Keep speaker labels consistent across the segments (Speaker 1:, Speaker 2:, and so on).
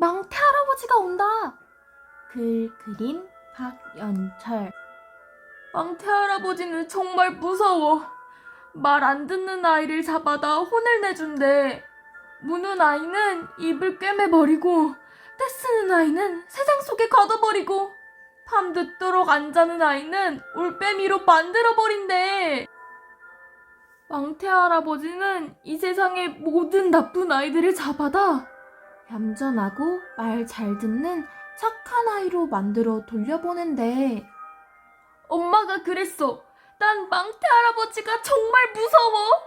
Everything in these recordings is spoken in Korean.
Speaker 1: 망태 할아버지가 온다. 글 그림 박연철. 망태 할아버지는 정말 무서워. 말 안 듣는 아이를 잡아다 혼을 내준대. 무는 아이는 입을 꿰매버리고 떼쓰는 아이는 세상 속에 가둬버리고 밤 늦도록 안 자는 아이는 올빼미로 만들어버린대. 망태 할아버지는 이 세상의 모든 나쁜 아이들을 잡아다 얌전하고 말 잘 듣는 착한 아이로 만들어 돌려보낸대. 엄마가 그랬어. 난 망태 할아버지가 정말 무서워.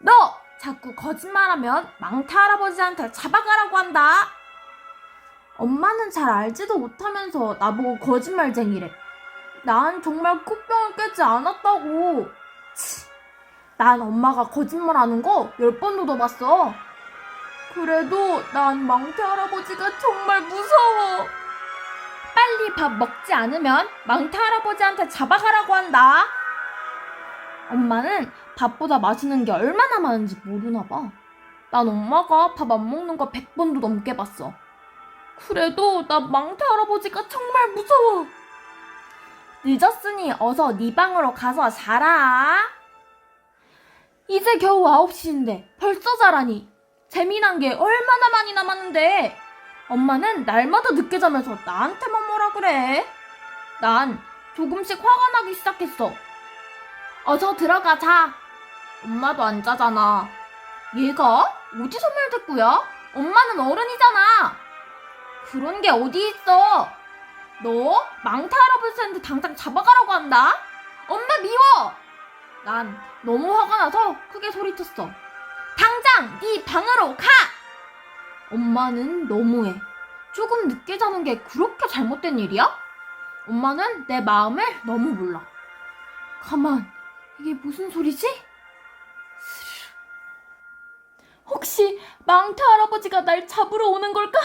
Speaker 1: 너 자꾸 거짓말하면 망태 할아버지한테 잡아가라고 한다. 엄마는 잘 알지도 못하면서 나보고 거짓말쟁이래. 난 정말 코병을 깨지 않았다고. 치, 난 엄마가 거짓말하는 거 열 번도 더 봤어. 그래도 난 망태 할아버지가 정말 무서워. 빨리 밥 먹지 않으면 망태 할아버지한테 잡아가라고 한다. 엄마는 밥보다 맛있는 게 얼마나 많은지 모르나 봐. 난 엄마가 밥 안 먹는 거 100번도 넘게 봤어. 그래도 나 망태 할아버지가 정말 무서워. 늦었으니 어서 네 방으로 가서 자라. 이제 겨우 9시인데 벌써 자라니. 재미난 게 얼마나 많이 남았는데. 엄마는 날마다 늦게 자면서 나한테만 뭐라 그래. 난 조금씩 화가 나기 시작했어. 어서 들어가 자. 엄마도 안 자잖아. 얘가 어디서 말대꾸야? 엄마는 어른이잖아. 그런 게 어디 있어? 너 망타 할아버지한테 당장 잡아가라고 한다. 엄마 미워. 난 너무 화가 나서 크게 소리쳤어. 당장 네 방으로 가. 엄마는 너무해. 조금 늦게 자는 게 그렇게 잘못된 일이야? 엄마는 내 마음을 너무 몰라. 가만, 이게 무슨 소리지? 스르르. 혹시 망태 할아버지가 날 잡으러 오는 걸까?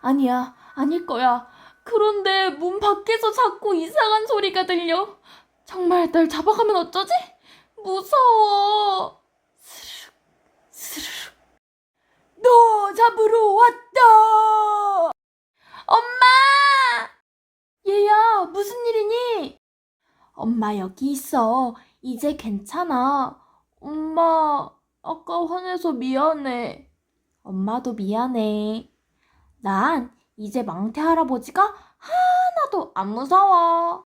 Speaker 1: 아니야, 아닐 거야. 그런데 문 밖에서 자꾸 이상한 소리가 들려. 정말 날 잡아가면 어쩌지? 무서워. 스르륵, 스르륵. 너 잡으러 왔다! 엄마! 얘야, 무슨 일이니? 엄마 여기 있어. 이제 괜찮아. 엄마, 아까 화내서 미안해. 엄마도 미안해. 난 이제 망태 할아버지가 하나도 안 무서워.